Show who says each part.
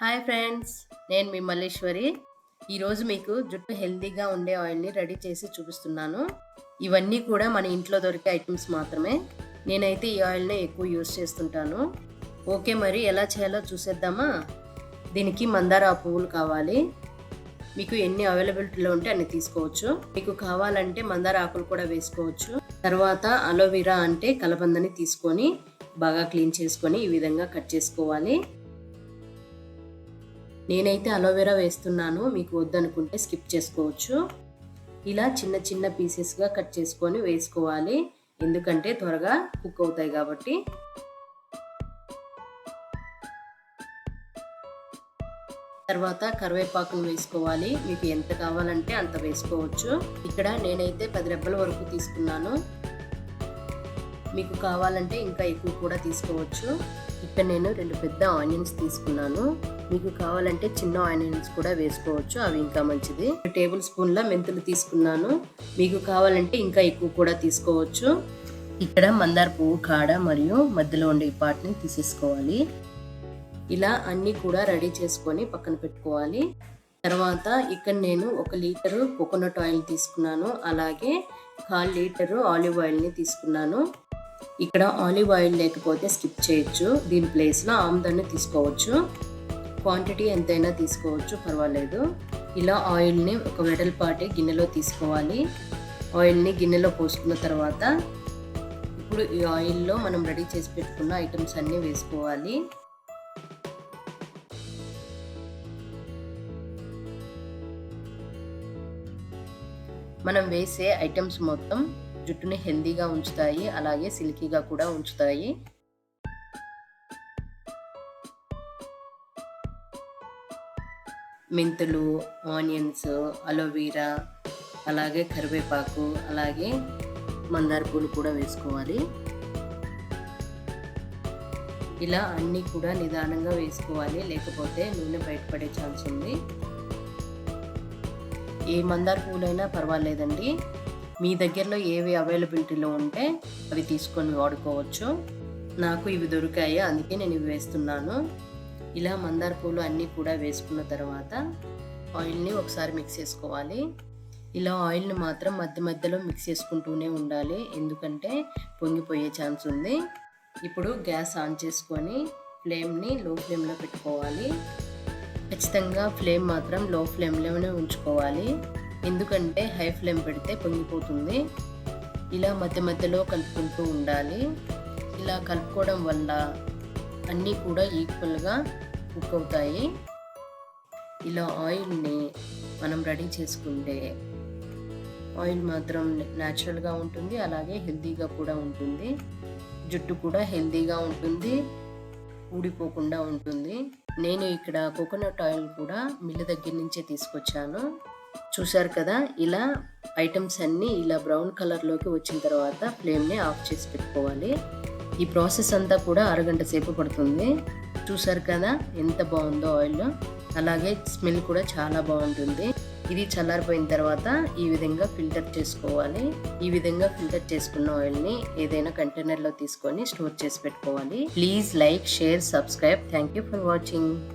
Speaker 1: Hi friends నేను మీ మల్లేశ్వరి. ఈరోజు మీకు జుట్టు హెల్తీగా ఉండే ఆయిల్ని రెడీ చేసి చూపిస్తున్నాను. ఇవన్నీ కూడా మన ఇంట్లో దొరికే ఐటమ్స్ మాత్రమే. నేనైతే ఈ ఆయిల్ని ఎక్కువ యూజ్ చేస్తుంటాను. ఓకే మరి ఎలా చేయాలో చూసేద్దామా? దీనికి మందార పువ్వులు కావాలి. మీకు ఎన్ని అవైలబిలిటీలో ఉంటే అన్ని తీసుకోవచ్చు. మీకు కావాలంటే మందార ఆకులు కూడా వేసుకోవచ్చు. తర్వాత అలోవెరా అంటే కలబందని తీసుకొని బాగా క్లీన్ చేసుకొని ఈ విధంగా కట్ చేసుకోవాలి. నేనైతే అలోవెరా వేస్తున్నాను మీకు వద్దనుకుంటే స్కిప్ చేసుకోవచ్చు. ఇలా చిన్న చిన్న పీసెస్గా కట్ చేసుకొని వేసుకోవాలి. ఎందుకంటే త్వరగా కుక్ అవుతాయి కాబట్టి. తర్వాత కరివేపాకును వేసుకోవాలి. మీకు ఎంత కావాలంటే అంత వేసుకోవచ్చు. ఇక్కడ నేనైతే పది రెబ్బల వరకు తీసుకున్నాను. మీకు కావాలంటే ఇంకా ఎక్కువ కూడా తీసుకోవచ్చు. ఇక్కడ నేను రెండు పెద్ద ఆనియన్స్ తీసుకున్నాను. మీకు కావాలంటే చిన్న ఆనియన్స్ కూడా వేసుకోవచ్చు అవి ఇంకా మంచిది. టేబుల్ స్పూన్ల మెంతులు తీసుకున్నాను. మీకు కావాలంటే ఇంకా ఎక్కువ కూడా తీసుకోవచ్చు. ఇక్కడ మందార పువ్వు కాడ మరియు మధ్యలో ఉండే పార్ట్ని తీసేసుకోవాలి. ఇలా అన్నీ కూడా రెడీ చేసుకొని పక్కన పెట్టుకోవాలి. తర్వాత ఇక్కడ నేను ఒక లీటరు కోకోనట్ ఆయిల్ తీసుకున్నాను. అలాగే కాల్ లీటరు ఆలివ్ ఆయిల్ని తీసుకున్నాను. ఇక్కడ ఆలివ్ ఆయిల్ లేకపోతే స్కిప్ చేయొచ్చు. దీని ప్లేస్లో ఆమ్దాన్ని తీసుకోవచ్చు. క్వాంటిటీ ఎంతైనా తీసుకోవచ్చు పర్వాలేదు. ఇలా ఆయిల్ని ఒక వెడల్పాటి గిన్నెలో తీసుకోవాలి. ఆయిల్ని గిన్నెలో పోసుకున్న తర్వాత ఇప్పుడు ఈ ఆయిల్లో మనం రెడీ చేసి పెట్టుకున్న ఐటమ్స్ అన్నీ వేసుకోవాలి. మనం వేసే ఐటమ్స్ మొత్తం జుట్టుని హెల్దీగా ఉంచుతాయి అలాగే సిల్కీగా కూడా ఉంచుతాయి. మెంతులు ఆనియన్స్ అలోవీరా అలాగే కరివేపాకు అలాగే మందార పూలు కూడా వేసుకోవాలి. ఇలా అన్నీ కూడా నిదానంగా వేసుకోవాలి లేకపోతే నూనె బయటపడే ఛాన్స్ ఉంది. ఏ మందార పూలైనా పర్వాలేదండి. మీ దగ్గరలో ఏవి అవైలబిలిటీలో ఉంటే అవి తీసుకొని వాడుకోవచ్చు. నాకు ఇవి దొరికాయి అందుకే నేను ఇవి వేస్తున్నాను. ఇలా మందార పూలు అన్నీ కూడా వేసుకున్న తర్వాత ఆయిల్ని ఒకసారి మిక్స్ చేసుకోవాలి. ఇలా ఆయిల్ని మాత్రం మధ్య మధ్యలో మిక్స్ చేసుకుంటూనే ఉండాలి ఎందుకంటే పొంగిపోయే ఛాన్స్ ఉంది. ఇప్పుడు గ్యాస్ ఆన్ చేసుకొని ఫ్లేమ్ని లో ఫ్లేమ్లో పెట్టుకోవాలి. ఖచ్చితంగా ఫ్లేమ్ మాత్రం లో ఫ్లేమ్లోనే ఉంచుకోవాలి. ఎందుకంటే హై ఫ్లేమ్ పెడితే పొంగిపోతుంది. ఇలా మధ్య మధ్యలో కలుపుకుంటూ ఉండాలి. ఇలా కలుపుకోవడం వల్ల అన్నీ కూడా ఈక్వల్గా కుక్ అవుతాయి. ఇలా ఆయిల్ని మనం రెడీ చేసుకుంటే ఆయిల్ మాత్రం న్యాచురల్గా ఉంటుంది అలాగే హెల్తీగా కూడా ఉంటుంది. జుట్టు కూడా హెల్తీగా ఉంటుంది ఊడిపోకుండా ఉంటుంది. నేను ఇక్కడ కోకోనట్ ఆయిల్ కూడా మిల్లు దగ్గర నుంచే తీసుకొచ్చాను. చూసారు కదా? ఇలా ఐటమ్స్ అన్నీ ఇలా బ్రౌన్ కలర్లోకి వచ్చిన తర్వాత ఫ్లేమ్ని ఆఫ్ చేసి పెట్టుకోవాలి. ఈ ప్రాసెస్ అంతా కూడా అరగంట సేపు పడుతుంది. చూసారు కదా? ఎంత బాగుందో ఆయిల్. అలాగే స్మెల్ కూడా చాలా బాగుంటుంది. ఇది చల్లారిపోయిన తర్వాత ఈ విధంగా ఫిల్టర్ చేసుకోవాలి. ఈ విధంగా ఫిల్టర్ చేసుకున్న ఆయిల్ని ఏదైనా కంటైనర్లో తీసుకొని స్టోర్ చేసి పెట్టుకోవాలి. Please like share subscribe. Thank you for watching.